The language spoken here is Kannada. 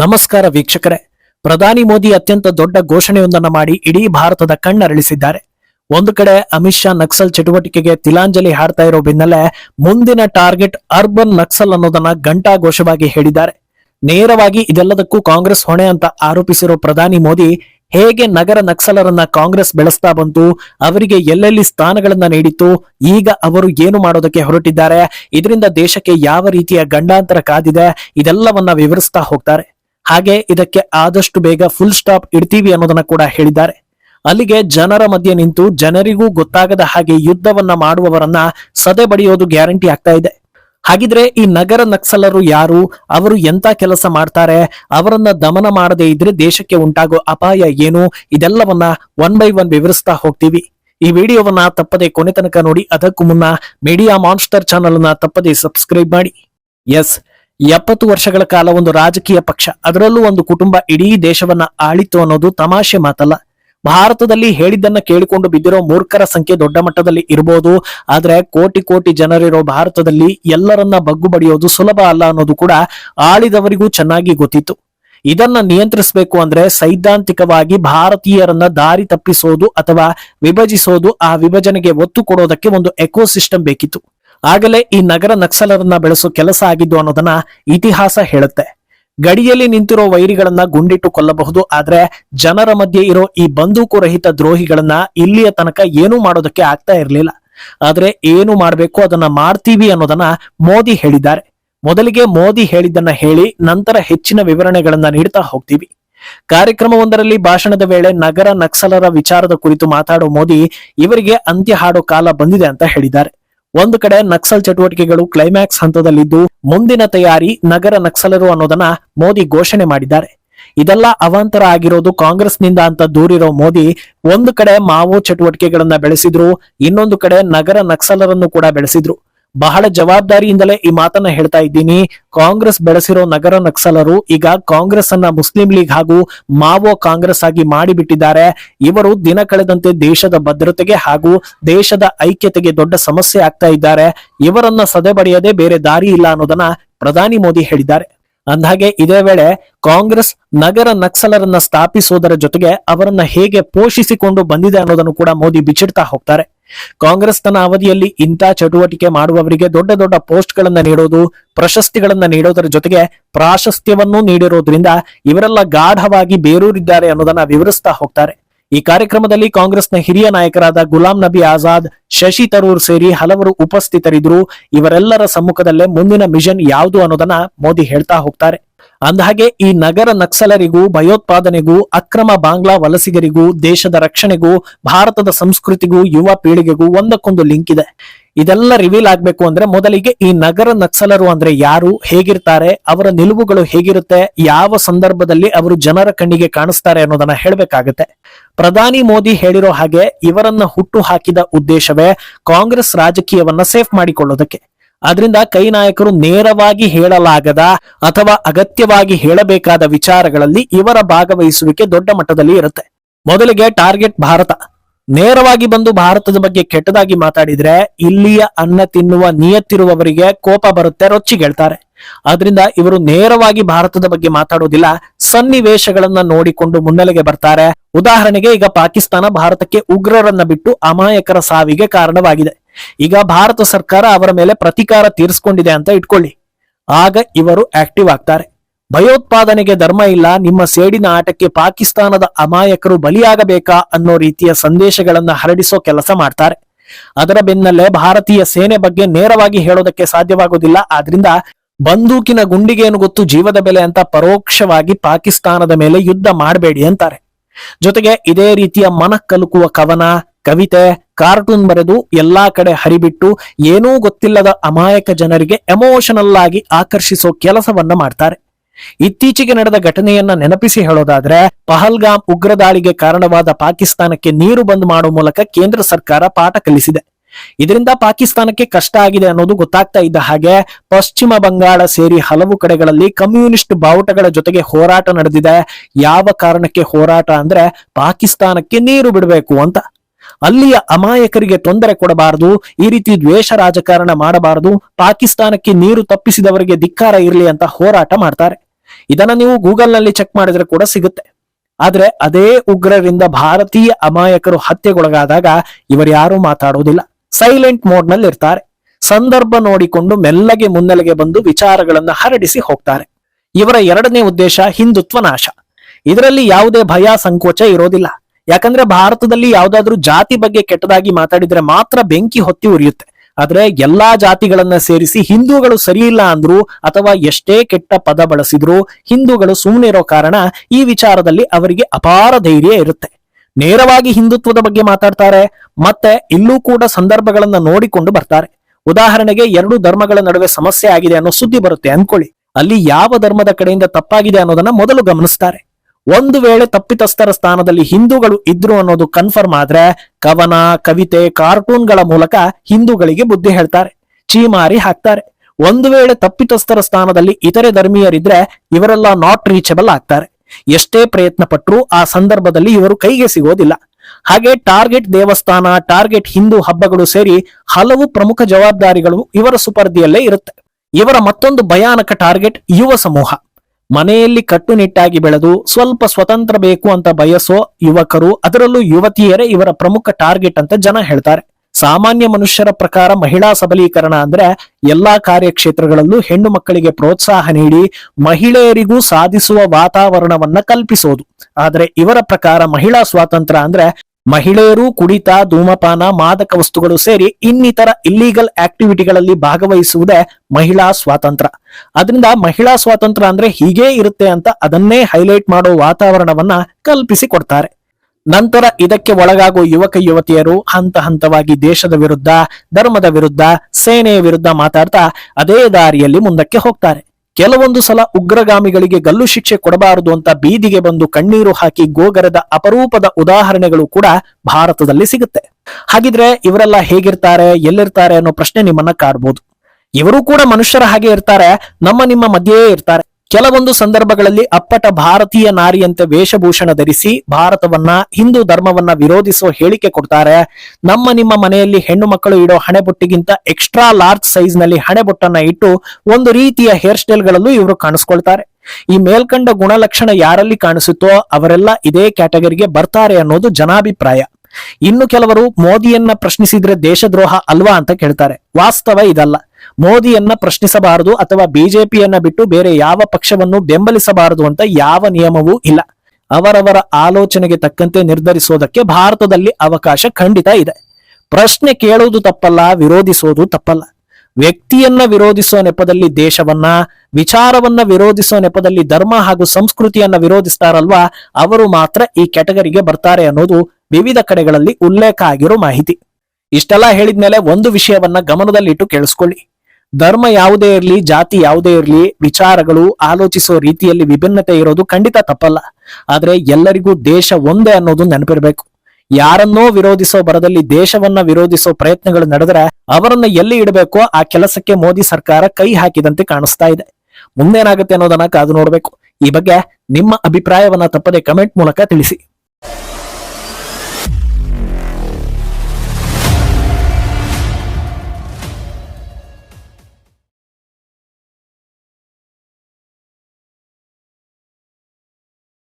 ನಮಸ್ಕಾರ ವೀಕ್ಷಕರೇ. ಪ್ರಧಾನಿ ಮೋದಿ ಅತ್ಯಂತ ದೊಡ್ಡ ಘೋಷಣೆಯೊಂದನ್ನ ಮಾಡಿ ಇಡೀ ಭಾರತದ ಕಣ್ಣರಳಿಸಿದ್ದಾರೆ. ಒಂದು ಕಡೆ ಅಮಿತ್ ಶಾ ನಕ್ಸಲ್ ಚಟುವಟಿಕೆಗೆ ತಿಲಾಂಜಲಿ ಹಾಡ್ತಾ ಇರೋ ಬೆನ್ನಲ್ಲೇ ಮುಂದಿನ ಟಾರ್ಗೆಟ್ ಅರ್ಬನ್ ನಕ್ಸಲ್ ಅನ್ನೋದನ್ನ ಘಂಟಾಘೋಷವಾಗಿ ಹೇಳಿದ್ದಾರೆ. ನೇರವಾಗಿ ಇದೆಲ್ಲದಕ್ಕೂ ಕಾಂಗ್ರೆಸ್ ಹೊಣೆ ಅಂತ ಆರೋಪಿಸಿರೋ ಪ್ರಧಾನಿ ಮೋದಿ ಹೇಗೆ ನಗರ ನಕ್ಸಲರನ್ನ ಕಾಂಗ್ರೆಸ್ ಬೆಳೆಸ್ತಾ ಬಂತು, ಅವರಿಗೆ ಎಲ್ಲೆಲ್ಲಿ ಸ್ಥಾನಗಳನ್ನ ನೀಡಿತ್ತು, ಈಗ ಅವರು ಏನು ಮಾಡೋದಕ್ಕೆ ಹೊರಟಿದ್ದಾರೆ, ಇದರಿಂದ ದೇಶಕ್ಕೆ ಯಾವ ರೀತಿಯ ಗಂಡಾಂತರ ಕಾದಿದೆ, ಇದೆಲ್ಲವನ್ನ ವಿವರಿಸ್ತಾ ಹೋಗ್ತಾರೆ. ಹಾಗೆ ಇದಕ್ಕೆ ಆದಷ್ಟು ಬೇಗ ಫುಲ್ ಸ್ಟಾಪ್ ಇಡ್ತೀವಿ ಅನ್ನೋದನ್ನ ಕೂಡ ಹೇಳಿದ್ದಾರೆ. ಅಲ್ಲಿಗೆ ಜನರ ಮಧ್ಯೆ ನಿಂತು ಜನರಿಗೂ ಗೊತ್ತಾಗದ ಹಾಗೆ ಯುದ್ಧವನ್ನ ಮಾಡುವವರನ್ನ ಸದೆ ಬಡಿಯೋದು ಗ್ಯಾರಂಟಿ ಆಗ್ತಾ ಇದೆ. ಹಾಗಿದ್ರೆ ಈ ನಗರ ನಕ್ಸಲರು ಯಾರು, ಅವರು ಎಂತ ಕೆಲಸ ಮಾಡ್ತಾರೆ, ಅವರನ್ನ ದಮನ ಮಾಡದೇ ಇದ್ರೆ ದೇಶಕ್ಕೆ ಉಂಟಾಗೋ ಅಪಾಯ ಏನು, ಇದೆಲ್ಲವನ್ನ ಒನ್ ಬೈ ಒನ್ ವಿವರಿಸ್ತಾ ಹೋಗ್ತೀವಿ. ಈ ವಿಡಿಯೋವನ್ನ ತಪ್ಪದೆ ಕೊನೆ ತನಕ ನೋಡಿ, ಅದಕ್ಕೂ ಮುನ್ನ ಮೀಡಿಯಾ ಮಾನ್ಸ್ಟರ್ ಚಾನಲ್ ಅನ್ನ ತಪ್ಪದೆ ಸಬ್ಸ್ಕ್ರೈಬ್ ಮಾಡಿ. ಎಸ್ ಎಪ್ಪತ್ತು ವರ್ಷಗಳ ಕಾಲ ಒಂದು ರಾಜಕೀಯ ಪಕ್ಷ. ಅದರಲ್ಲೂ ಒಂದು ಕುಟುಂಬ ಇಡೀ ದೇಶವನ್ನ ಆಳಿತು ಅನ್ನೋದು ತಮಾಷೆ ಮಾತಲ್ಲ. ಭಾರತದಲ್ಲಿ ಹೇಳಿದ್ದನ್ನ ಕೇಳಿಕೊಂಡು ಬಿದ್ದಿರೋ ಮೂರ್ಖರ ಸಂಖ್ಯೆ ದೊಡ್ಡ ಮಟ್ಟದಲ್ಲಿ ಇರಬಹುದು ಆದ್ರೆ ಕೋಟಿ ಕೋಟಿ ಜನರಿರೋ ಭಾರತದಲ್ಲಿ ಎಲ್ಲರನ್ನ ಬಗ್ಗು ಬಡಿಯೋದು ಸುಲಭ ಅಲ್ಲ ಅನ್ನೋದು ಕೂಡ ಆಳಿದವರಿಗೂ ಚೆನ್ನಾಗಿ ಗೊತ್ತಿತ್ತು. ಇದನ್ನ ನಿಯಂತ್ರಿಸಬೇಕು ಅಂದ್ರೆ ಸೈದ್ಧಾಂತಿಕವಾಗಿ ಭಾರತೀಯರನ್ನ ದಾರಿ ತಪ್ಪಿಸೋದು ಅಥವಾ ವಿಭಜಿಸೋದು ಆ ವಿಭಜನೆಗೆ ಒತ್ತು ಕೊಡೋದಕ್ಕೆ ಒಂದು ಎಕೋಸಿಸ್ಟಮ್ ಬೇಕಿತ್ತು. ಆಗಲೇ ಈ ನಗರ ನಕ್ಸಲರನ್ನ ಬೆಳೆಸೋ ಕೆಲಸ ಆಗಿದ್ದು ಅನ್ನೋದನ್ನ ಇತಿಹಾಸ ಹೇಳುತ್ತೆ. ಗಡಿಯಲ್ಲಿ ನಿಂತಿರೋ ವೈರಿಗಳನ್ನ ಗುಂಡಿಟ್ಟು ಕೊಲ್ಲಬಹುದು, ಆದ್ರೆ ಜನರ ಮಧ್ಯೆ ಇರೋ ಈ ಬಂದೂಕು ರಹಿತ ದ್ರೋಹಿಗಳನ್ನ ಇಲ್ಲಿಯ ತನಕ ಏನೂ ಮಾಡೋದಕ್ಕೆ ಆಗ್ತಾ ಇರಲಿಲ್ಲ. ಆದ್ರೆ ಏನು ಮಾಡಬೇಕು, ಅದನ್ನ ಮಾಡ್ತೀವಿ ಅನ್ನೋದನ್ನ ಮೋದಿ ಹೇಳಿದ್ದಾರೆ. ಮೊದಲಿಗೆ ಮೋದಿ ಹೇಳಿದ್ದನ್ನ ಹೇಳಿ, ನಂತರ ಹೆಚ್ಚಿನ ವಿವರಣೆಗಳನ್ನ ನೀಡ್ತಾ ಹೋಗ್ತೀವಿ. ಕಾರ್ಯಕ್ರಮವೊಂದರಲ್ಲಿ ಭಾಷಣದ ವೇಳೆ ನಗರ ನಕ್ಸಲರ ವಿಚಾರದ ಕುರಿತು ಮಾತಾಡೋ ಮೋದಿ, ಇವರಿಗೆ ಅಂತ್ಯ ಹಾಡೋ ಕಾಲ ಬಂದಿದೆ ಅಂತ ಹೇಳಿದ್ದಾರೆ. ಒಂದು ಕಡೆ ನಕ್ಸಲ್ ಚಟುವಟಿಕೆಗಳು ಕ್ಲೈಮ್ಯಾಕ್ಸ್ ಹಂತದಲ್ಲಿದ್ದು, ಮುಂದಿನ ತಯಾರಿ ನಗರ ನಕ್ಸಲರು ಅನ್ನೋದನ್ನ ಮೋದಿ ಘೋಷಣೆ ಮಾಡಿದ್ದಾರೆ. ಇದೆಲ್ಲ ಅವಾಂತರ ಆಗಿರೋದು ಕಾಂಗ್ರೆಸ್ನಿಂದ ಅಂತ ದೂರಿರೋ ಮೋದಿ, ಒಂದು ಕಡೆ ಮಾವೋ ಚಟುವಟಿಕೆಗಳನ್ನ ಬೆಳೆಸಿದ್ರು, ಇನ್ನೊಂದು ಕಡೆ ನಗರ ನಕ್ಸಲರನ್ನು ಕೂಡ ಬೆಳೆಸಿದ್ರು. ಬಹಳ ಜವಾಬ್ದಾರಿಯಿಂದಲೇ ಈ ಮಾತನ್ನ ಹೇಳ್ತಾ ಇದ್ದೀನಿ. ಕಾಂಗ್ರೆಸ್ ಬೆಳೆಸಿರೋ ನಗರ ನಕ್ಸಲರು ಈಗ ಕಾಂಗ್ರೆಸ್ ಅನ್ನ ಮುಸ್ಲಿಂ ಲೀಗ್ ಹಾಗೂ ಮಾವೋ ಕಾಂಗ್ರೆಸ್ ಆಗಿ ಮಾಡಿಬಿಟ್ಟಿದ್ದಾರೆ. ಇವರು ದಿನ ಕಳೆದಂತೆ ದೇಶದ ಭದ್ರತೆಗೆ ಹಾಗೂ ದೇಶದ ಐಕ್ಯತೆಗೆ ದೊಡ್ಡ ಸಮಸ್ಯೆ ಆಗ್ತಾ ಇದ್ದಾರೆ. ಇವರನ್ನ ಸದೆಬಡಿಯದೆ ಬೇರೆ ದಾರಿ ಇಲ್ಲ ಅನ್ನೋದನ್ನ ಪ್ರಧಾನಿ ಮೋದಿ ಹೇಳಿದ್ದಾರೆ. ಅಂದಹಾಗೆ ಇದೇ ವೇಳೆ ಕಾಂಗ್ರೆಸ್ ನಗರ ನಕ್ಸಲರನ್ನ ಸ್ಥಾಪಿಸೋದರ ಜೊತೆಗೆ ಅವರನ್ನ ಹೇಗೆ ಪೋಷಿಸಿಕೊಂಡು ಬಂದಿದೆ ಅನ್ನೋದನ್ನು ಕೂಡ ಮೋದಿ ಬಿಚ್ಚಿಡ್ತಾ ಹೋಗ್ತಾರೆ. ಕಾಂಗ್ರೆಸ್ ತನ್ನ ಅವಧಿಯಲ್ಲಿ ಇಂಥ ಚಟುವಟಿಕೆ ಮಾಡುವವರಿಗೆ ದೊಡ್ಡ ದೊಡ್ಡ ಪೋಸ್ಟ್ ಗಳನ್ನ ನೀಡೋದು, ಪ್ರಶಸ್ತಿಗಳನ್ನ ನೀಡೋದರ ಜೊತೆಗೆ ಪ್ರಾಶಸ್ತ್ಯವನ್ನೂ ನೀಡಿರೋದ್ರಿಂದ ಇವರೆಲ್ಲ ಗಾಢವಾಗಿ ಬೇರೂರಿದ್ದಾರೆ ಅನ್ನೋದನ್ನ ವಿವರಿಸ್ತಾ ಹೋಗ್ತಾರೆ. ಈ ಕಾರ್ಯಕ್ರಮದಲ್ಲಿ ಕಾಂಗ್ರೆಸ್ನ ಹಿರಿಯ ನಾಯಕರಾದ ಗುಲಾಂ ನಬಿ ಆಜಾದ್, ಶಶಿ ತರೂರ್ ಸೇರಿ ಹಲವರು ಉಪಸ್ಥಿತರಿದ್ರು. ಇವರೆಲ್ಲರ ಸಮ್ಮುಖದಲ್ಲೇ ಮುಂದಿನ ಮಿಷನ್ ಯಾವುದು ಅನ್ನೋದನ್ನ ಮೋದಿ ಹೇಳ್ತಾ ಹೋಗ್ತಾರೆ. ಅಂದಹಾಗೆ, ಈ ನಗರ ನಕ್ಸಲರಿಗೂ, ಭಯೋತ್ಪಾದನೆಗೂ, ಅಕ್ರಮ ಬಾಂಗ್ಲಾ ವಲಸಿಗರಿಗೂ, ದೇಶದ ರಕ್ಷಣೆಗೂ, ಭಾರತದ ಸಂಸ್ಕೃತಿಗೂ, ಯುವ ಪೀಳಿಗೆಗೂ ಒಂದಕ್ಕೊಂದು ಲಿಂಕ್ ಇದೆ. ಇದೆಲ್ಲ ರಿವೀಲ್ ಆಗ್ಬೇಕು ಅಂದ್ರೆ ಮೊದಲಿಗೆ ಈ ನಗರ ನಕ್ಸಲರು ಅಂದ್ರೆ ಯಾರು, ಹೇಗಿರ್ತಾರೆ, ಅವರ ನಿಲುವುಗಳು ಹೇಗಿರುತ್ತೆ, ಯಾವ ಸಂದರ್ಭದಲ್ಲಿ ಅವರು ಜನರ ಕಣ್ಣಿಗೆ ಕಾಣಿಸ್ತಾರೆ ಅನ್ನೋದನ್ನ ಹೇಳ್ಬೇಕಾಗತ್ತೆ. ಪ್ರಧಾನಿ ಮೋದಿ ಹೇಳಿರೋ ಹಾಗೆ ಇವರನ್ನ ಹುಟ್ಟು ಹಾಕಿದ ಉದ್ದೇಶವೇ ಕಾಂಗ್ರೆಸ್ ರಾಜಕೀಯವನ್ನ ಸೇಫ್ ಮಾಡಿಕೊಳ್ಳೋದಕ್ಕೆ. ಆದ್ರಿಂದ ಕೈ ನಾಯಕರು ನೇರವಾಗಿ ಹೇಳಲಾಗದ ಅಥವಾ ಅಗತ್ಯವಾಗಿ ಹೇಳಬೇಕಾದ ವಿಚಾರಗಳಲ್ಲಿ ಇವರ ಭಾಗವಹಿಸುವಿಕೆ ದೊಡ್ಡ ಮಟ್ಟದಲ್ಲಿ ಇರುತ್ತೆ. ಮೊದಲಿಗೆ ಟಾರ್ಗೆಟ್ ಭಾರತ. ನೇರವಾಗಿ ಬಂದು ಭಾರತದ ಬಗ್ಗೆ ಕೆಟ್ಟದಾಗಿ ಮಾತಾಡಿದ್ರೆ ಇಲ್ಲಿಯ ಅನ್ನ ತಿನ್ನುವ ನಿಯತ್ತಿರುವವರಿಗೆ ಕೋಪ ಬರುತ್ತೆ ರೊಚ್ಚಿಗೆಳ್ತಾರೆ ಆದ್ರಿಂದ ಇವರು ನೇರವಾಗಿ ಭಾರತದ ಬಗ್ಗೆ ಮಾತಾಡೋದಿಲ್ಲ, ಸನ್ನಿವೇಶಗಳನ್ನ ನೋಡಿಕೊಂಡು ಮುನ್ನೆಲೆಗೆ ಬರ್ತಾರೆ. ಉದಾಹರಣೆಗೆ ಈಗ ಪಾಕಿಸ್ತಾನ ಭಾರತಕ್ಕೆ ಉಗ್ರರನ್ನ ಬಿಟ್ಟು ಅಮಾಯಕರ ಸಾವಿಗೆ ಕಾರಣವಾಗಿದೆ. ಈಗ ಭಾರತ ಸರ್ಕಾರ ಅವರ ಮೇಲೆ ಪ್ರತಿಕಾರ ತೀರಿಸ್ಕೊಂಡಿದೆ ಅಂತ ಇಟ್ಕೊಳ್ಳಿ. ಆಗ ಇವರು ಆಕ್ಟಿವ್ ಆಗ್ತಾರೆ. ಭಯೋತ್ಪಾದನೆಗೆ ಧರ್ಮ ಇಲ್ಲ, ನಿಮ್ಮ ಸೇಡಿನ ಆಟಕ್ಕೆ ಪಾಕಿಸ್ತಾನದ ಅಮಾಯಕರು ಬಲಿಯಾಗಬೇಕಾ ಅನ್ನೋ ರೀತಿಯ ಸಂದೇಶಗಳನ್ನ ಹರಡಿಸೋ ಕೆಲಸ ಮಾಡ್ತಾರೆ. ಅದರ ಬೆನ್ನಲ್ಲೇ ಭಾರತೀಯ ಸೇನೆ ಬಗ್ಗೆ ನೇರವಾಗಿ ಹೇಳೋದಕ್ಕೆ ಸಾಧ್ಯವಾಗುವುದಿಲ್ಲ. ಆದ್ರಿಂದ ಬಂದೂಕಿನ ಗುಂಡಿಗೇನು ಗೊತ್ತು ಜೀವದ ಬೆಲೆ ಅಂತ ಪರೋಕ್ಷವಾಗಿ ಪಾಕಿಸ್ತಾನದ ಮೇಲೆ ಯುದ್ಧ ಮಾಡಬೇಡಿ ಅಂತಾರೆ. ಜೊತೆಗೆ ಇದೇ ರೀತಿಯ ಮನಕಲುಕುವ ಕವನ, ಕವಿತೆ, ಕಾರ್ಟೂನ್ ಬರೆದು ಎಲ್ಲಾ ಕಡೆ ಹರಿಬಿಟ್ಟು ಏನೂ ಗೊತ್ತಿಲ್ಲದ ಅಮಾಯಕ ಜನರಿಗೆ ಎಮೋಷನಲ್ ಆಗಿ ಆಕರ್ಷಿಸೋ ಕೆಲಸವನ್ನ ಮಾಡ್ತಾರೆ. ಇತ್ತೀಚೆಗೆ ನಡೆದ ಘಟನೆಯನ್ನ ನೆನಪಿಸಿ ಹೇಳೋದಾದ್ರೆ, ಪಹಲ್ಗಾಮ್ ಉಗ್ರ ದಾಳಿಗೆ ಕಾರಣವಾದ ಪಾಕಿಸ್ತಾನಕ್ಕೆ ನೀರು ಬಂದ್ ಮಾಡುವ ಮೂಲಕ ಕೇಂದ್ರ ಸರ್ಕಾರ ಪಾಠ ಕಲಿಸಿದೆ. ಇದರಿಂದ ಪಾಕಿಸ್ತಾನಕ್ಕೆ ಕಷ್ಟ ಆಗಿದೆ ಅನ್ನೋದು ಗೊತ್ತಾಗ್ತಾ ಇದ್ದ ಹಾಗೆ, ಪಶ್ಚಿಮ ಬಂಗಾಳ ಸೇರಿ ಹಲವು ಕಡೆಗಳಲ್ಲಿ ಕಮ್ಯುನಿಸ್ಟ್ ಬಾವುಟಗಳ ಜೊತೆಗೆ ಹೋರಾಟ ನಡೆದಿದೆ. ಯಾವ ಕಾರಣಕ್ಕೆ ಹೋರಾಟ ಅಂದ್ರೆ, ಪಾಕಿಸ್ತಾನಕ್ಕೆ ನೀರು ಬಿಡಬೇಕು ಅಂತ. ಅಲ್ಲಿಯ ಅಮಾಯಕರಿಗೆ ತೊಂದರೆ ಕೊಡಬಾರದು, ಈ ರೀತಿ ದ್ವೇಷ ರಾಜಕಾರಣ ಮಾಡಬಾರದು, ಪಾಕಿಸ್ತಾನಕ್ಕೆ ನೀರು ತಪ್ಪಿಸಿದವರಿಗೆ ಧಿಕ್ಕಾರ ಇರಲಿ ಅಂತ ಹೋರಾಟ ಮಾಡ್ತಾರೆ. ಇದನ್ನ ನೀವು ಗೂಗಲ್ನಲ್ಲಿ ಚೆಕ್ ಮಾಡಿದ್ರೆ ಕೂಡ ಸಿಗುತ್ತೆ. ಆದ್ರೆ ಅದೇ ಉಗ್ರರಿಂದ ಭಾರತೀಯ ಅಮಾಯಕರು ಹತ್ಯೆಗೊಳಗಾದಾಗ ಇವರು ಯಾರು ಮಾತಾಡುವುದಿಲ್ಲ ಸೈಲೆಂಟ್ ಮೋಡ್ನಲ್ಲಿ ಇರ್ತಾರೆ. ಸಂದರ್ಭ ನೋಡಿಕೊಂಡು ಮೆಲ್ಲಗೆ ಮುನ್ನೆಲೆಗೆ ಬಂದು ವಿಚಾರಗಳನ್ನ ಹರಡಿಸಿ ಹೋಗ್ತಾರೆ. ಇವರ ಎರಡನೇ ಉದ್ದೇಶ ಹಿಂದುತ್ವ ನಾಶ. ಇದರಲ್ಲಿ ಯಾವುದೇ ಭಯ ಸಂಕೋಚ ಇರೋದಿಲ್ಲ. ಯಾಕಂದ್ರೆ ಭಾರತದಲ್ಲಿ ಯಾವ್ದಾದ್ರೂ ಜಾತಿ ಬಗ್ಗೆ ಕೆಟ್ಟದಾಗಿ ಮಾತಾಡಿದ್ರೆ ಮಾತ್ರ ಬೆಂಕಿ ಹೊತ್ತಿ ಉರಿಯುತ್ತೆ. ಆದ್ರೆ ಎಲ್ಲಾ ಜಾತಿಗಳನ್ನ ಸೇರಿಸಿ ಹಿಂದೂಗಳು ಸರಿಯಿಲ್ಲ ಅಂದ್ರು ಅಥವಾ ಎಷ್ಟೇ ಕೆಟ್ಟ ಪದ ಬಳಸಿದ್ರು ಹಿಂದೂಗಳು ಸುಮ್ಮನೆ ಇರೋ ಕಾರಣ ಈ ವಿಚಾರದಲ್ಲಿ ಅವರಿಗೆ ಅಪಾರ ಧೈರ್ಯ ಇರುತ್ತೆ. ನೇರವಾಗಿ ಹಿಂದುತ್ವದ ಬಗ್ಗೆ ಮಾತಾಡ್ತಾರೆ, ಮತ್ತೆ ಇಲ್ಲೂ ಕೂಡ ಸಂದರ್ಭಗಳನ್ನ ನೋಡಿಕೊಂಡು ಬರ್ತಾರೆ. ಉದಾಹರಣೆಗೆ ಎರಡು ಧರ್ಮಗಳ ನಡುವೆ ಸಮಸ್ಯೆ ಆಗಿದೆ ಅನ್ನೋ ಸುದ್ದಿ ಬರುತ್ತೆ, ಅನ್ಕೊಳ್ಳಿ. ಅಲ್ಲಿ ಯಾವ ಧರ್ಮದ ಕಡೆಯಿಂದ ತಪ್ಪಾಗಿದೆ ಅನ್ನೋದನ್ನ ಮೊದಲು ಗಮನಿಸ್ತಾರೆ. ಒಂದು ವೇಳೆ ತಪ್ಪಿತಸ್ಥರ ಸ್ಥಾನದಲ್ಲಿ ಹಿಂದೂಗಳು ಇದ್ರು ಅನ್ನೋದು ಕನ್ಫರ್ಮ್ ಆದ್ರೆ ಕವನ, ಕವಿತೆ ಕಾರ್ಟೂನ್ಗಳ ಮೂಲಕ ಹಿಂದೂಗಳಿಗೆ ಬುದ್ಧಿ ಹೇಳ್ತಾರೆ ಚೀಮಾರಿ ಹಾಕ್ತಾರೆ. ಒಂದು ವೇಳೆ ತಪ್ಪಿತಸ್ಥರ ಸ್ಥಾನದಲ್ಲಿ ಇತರೆ ಧರ್ಮೀಯರಿದ್ರೆ ಇವರೆಲ್ಲ ನಾಟ್ ರೀಚಬಲ್ ಆಗ್ತಾರೆ. ಎಷ್ಟೇ ಪ್ರಯತ್ನ ಪಟ್ಟರೂ ಆ ಸಂದರ್ಭದಲ್ಲಿ ಇವರು ಕೈಗೆ ಸಿಗೋದಿಲ್ಲ. ಹಾಗೆ ಟಾರ್ಗೆಟ್ ದೇವಸ್ಥಾನ, ಟಾರ್ಗೆಟ್ ಹಿಂದೂ ಹಬ್ಬಗಳು ಸೇರಿ ಹಲವು ಪ್ರಮುಖ ಜವಾಬ್ದಾರಿಗಳು ಇವರ ಸುಪರ್ದಿಯಲ್ಲೇ ಇರುತ್ತೆ. ಇವರ ಮತ್ತೊಂದು ಭಯಾನಕ ಟಾರ್ಗೆಟ್ ಯುವ ಸಮೂಹ. ಮನೆಯಲ್ಲಿ ಕಟ್ಟುನಿಟ್ಟಾಗಿ ಬೆಳೆದು ಸ್ವಲ್ಪ ಸ್ವತಂತ್ರ ಬೇಕು ಅಂತ ಬಯಸೋ ಯುವಕರು, ಅದರಲ್ಲೂ ಯುವತಿಯರೇ ಇವರ ಪ್ರಮುಖ ಟಾರ್ಗೆಟ್ ಅಂತ ಜನ ಹೇಳ್ತಾರೆ. ಸಾಮಾನ್ಯ ಮನುಷ್ಯರ ಪ್ರಕಾರ ಮಹಿಳಾ ಸಬಲೀಕರಣ ಅಂದ್ರೆ ಎಲ್ಲಾ ಕಾರ್ಯಕ್ಷೇತ್ರಗಳಲ್ಲೂ ಹೆಣ್ಣು ಮಕ್ಕಳಿಗೆ ಪ್ರೋತ್ಸಾಹ ನೀಡಿ ಮಹಿಳೆಯರಿಗೂ ಸಾಧಿಸುವ ವಾತಾವರಣವನ್ನ ಕಲ್ಪಿಸೋದು. ಆದರೆ ಇವರ ಪ್ರಕಾರ ಮಹಿಳಾ ಸ್ವಾತಂತ್ರ್ಯ ಅಂದ್ರೆ ಮಹಿಳೆಯರು, ಕುಡಿತ, ಧೂಮಪಾನ, ಮಾದಕ ವಸ್ತುಗಳು ಸೇರಿ ಇನ್ನಿತರ ಇಲ್ಲೀಗಲ್ ಆಕ್ಟಿವಿಟಿಗಳಲ್ಲಿ ಭಾಗವಹಿಸುವುದೇ ಮಹಿಳಾ ಸ್ವಾತಂತ್ರ್ಯ ಅದರಿಂದ ಮಹಿಳಾ ಸ್ವಾತಂತ್ರ್ಯ ಅಂದ್ರೆ ಹೀಗೇ ಇರುತ್ತೆ ಅಂತ ಅದನ್ನೇ ಹೈಲೈಟ್ ಮಾಡೋ ವಾತಾವರಣವನ್ನ ಕಲ್ಪಿಸಿ ಕೊಡ್ತಾರೆ ನಂತರ ಇದಕ್ಕೆ ಒಳಗಾಗುವ ಯುವಕ, ಯುವತಿಯರು ಹಂತ ಹಂತವಾಗಿ ದೇಶದ ವಿರುದ್ಧ, ಧರ್ಮದ ವಿರುದ್ಧ, ಸೇನೆಯ ವಿರುದ್ಧ ಮಾತಾಡ್ತಾ ಅದೇ ದಾರಿಯಲ್ಲಿ ಮುಂದಕ್ಕೆ ಹೋಗ್ತಾರೆ. ಕೆಲವೊಂದು ಸಲ ಉಗ್ರಗಾಮಿಗಳಿಗೆ ಗಲ್ಲು ಶಿಕ್ಷೆ ಕೊಡಬಾರದು ಅಂತ ಬೀದಿಗೆ ಬಂದು ಕಣ್ಣೀರು ಹಾಕಿ ಗೋಗರದ ಅಪರೂಪದ ಉದಾಹರಣೆಗಳು ಕೂಡ ಭಾರತದಲ್ಲಿ ಸಿಗುತ್ತೆ. ಹಾಗಿದ್ರೆ ಇವರೆಲ್ಲ ಹೇಗಿರ್ತಾರೆ, ಎಲ್ಲಿರ್ತಾರೆ ಅನ್ನೋ ಪ್ರಶ್ನೆ ನಿಮ್ಮನ್ನ ಕಾಡ್ಬೋದು. ಇವರು ಕೂಡ ಮನುಷ್ಯರ ಹಾಗೆ ಇರ್ತಾರೆ, ನಮ್ಮ ನಿಮ್ಮ ಮಧ್ಯೆಯೇ ಇರ್ತಾರೆ. ಕೆಲವೊಂದು ಸಂದರ್ಭಗಳಲ್ಲಿ ಅಪ್ಪಟ ಭಾರತೀಯ ನಾರಿಯಂತೆ ವೇಷಭೂಷಣ ಧರಿಸಿ ಭಾರತವನ್ನ, ಹಿಂದೂ ಧರ್ಮವನ್ನ ವಿರೋಧಿಸುವ ಹೇಳಿಕೆ ಕೊಡ್ತಾರೆ. ನಮ್ಮ ನಿಮ್ಮ ಮನೆಯಲ್ಲಿ ಹೆಣ್ಣು ಮಕ್ಕಳು ಇಡೋ ಹಣೆಬೊಟ್ಟಿಗಿಂತ ಎಕ್ಸ್ಟ್ರಾ ಲಾರ್ಜ್ ಸೈಜ್ನಲ್ಲಿ ಹಣೆಬೊಟ್ಟನ್ನ ಇಟ್ಟು ಒಂದು ರೀತಿಯ ಹೇರ್ ಸ್ಟೈಲ್ ಗಳಲ್ಲೂ ಇವರು ಕಾಣಿಸ್ಕೊಳ್ತಾರೆ. ಈ ಮೇಲ್ಕಂಡ ಗುಣಲಕ್ಷಣ ಯಾರಲ್ಲಿ ಕಾಣಿಸುತ್ತೋ ಅವರೆಲ್ಲ ಇದೇ ಕ್ಯಾಟಗರಿಗೆ ಬರ್ತಾರೆ ಅನ್ನೋದು ಜನಾಭಿಪ್ರಾಯ. ಇನ್ನು ಕೆಲವರು ಮೋದಿಯನ್ನ ಪ್ರಶ್ನಿಸಿದ್ರೆ ದೇಶದ್ರೋಹ ಅಲ್ವಾ ಅಂತ ಕೇಳ್ತಾರೆ. ವಾಸ್ತವ ಇದಲ್ಲ. ಮೋದಿಯನ್ನ ಪ್ರಶ್ನಿಸಬಾರದು ಅಥವಾ ಬಿಜೆಪಿಯನ್ನ ಬಿಟ್ಟು ಬೇರೆ ಯಾವ ಪಕ್ಷವನ್ನು ಬೆಂಬಲಿಸಬಾರದು ಅಂತ ಯಾವ ನಿಯಮವೂ ಇಲ್ಲ. ಅವರವರ ಆಲೋಚನೆಗೆ ತಕ್ಕಂತೆ ನಿರ್ಧರಿಸೋದಕ್ಕೆ ಭಾರತದಲ್ಲಿ ಅವಕಾಶ ಖಂಡಿತ ಇದೆ. ಪ್ರಶ್ನೆ ಕೇಳುವುದು ತಪ್ಪಲ್ಲ, ವಿರೋಧಿಸೋದು ತಪ್ಪಲ್ಲ. ವ್ಯಕ್ತಿಯನ್ನ ವಿರೋಧಿಸೋ ನೆಪದಲ್ಲಿ ದೇಶವನ್ನ, ವಿಚಾರವನ್ನ ವಿರೋಧಿಸೋ ನೆಪದಲ್ಲಿ ಧರ್ಮ ಹಾಗೂ ಸಂಸ್ಕೃತಿಯನ್ನ ವಿರೋಧಿಸ್ತಾರಲ್ವಾ, ಅವರು ಮಾತ್ರ ಈ ಕೆಟಗರಿಗೆ ಬರ್ತಾರೆ ಅನ್ನೋದು ವಿವಿಧ ಕಡೆಗಳಲ್ಲಿ ಉಲ್ಲೇಖ ಆಗಿರೋ ಮಾಹಿತಿ. ಇಷ್ಟೆಲ್ಲ ಹೇಳಿದ್ಮೇಲೆ ಒಂದು ವಿಷಯವನ್ನ ಗಮನದಲ್ಲಿಟ್ಟು ಕೇಳಿಸ್ಕೊಳ್ಳಿ. ಧರ್ಮ ಯಾವುದೇ ಇರಲಿ, ಜಾತಿ ಯಾವುದೇ ಇರಲಿ, ವಿಚಾರಗಳು, ಆಲೋಚಿಸೋ ರೀತಿಯಲ್ಲಿ ವಿಭಿನ್ನತೆ ಇರೋದು ಖಂಡಿತ ತಪ್ಪಲ್ಲ. ಆದ್ರೆ ಎಲ್ಲರಿಗೂ ದೇಶ ಒಂದೇ ಅನ್ನೋದು ನೆನಪಿರಬೇಕು. ಯಾರನ್ನೋ ವಿರೋಧಿಸೋ ಬರದಲ್ಲಿ ದೇಶವನ್ನ ವಿರೋಧಿಸೋ ಪ್ರಯತ್ನಗಳು ನಡೆದ್ರೆ ಅವರನ್ನ ಎಲ್ಲಿ ಇಡಬೇಕೋ ಆ ಕೆಲಸಕ್ಕೆ ಮೋದಿ ಸರ್ಕಾರ ಕೈ ಹಾಕಿದಂತೆ ಕಾಣಿಸ್ತಾ ಇದೆ. ಮುಂದೇನಾಗುತ್ತೆ ಅನ್ನೋದನ್ನ ಕಾದು ನೋಡ್ಬೇಕು. ಈ ಬಗ್ಗೆ ನಿಮ್ಮ ಅಭಿಪ್ರಾಯವನ್ನ ತಪ್ಪದೆ ಕಮೆಂಟ್ ಮೂಲಕ ತಿಳಿಸಿ.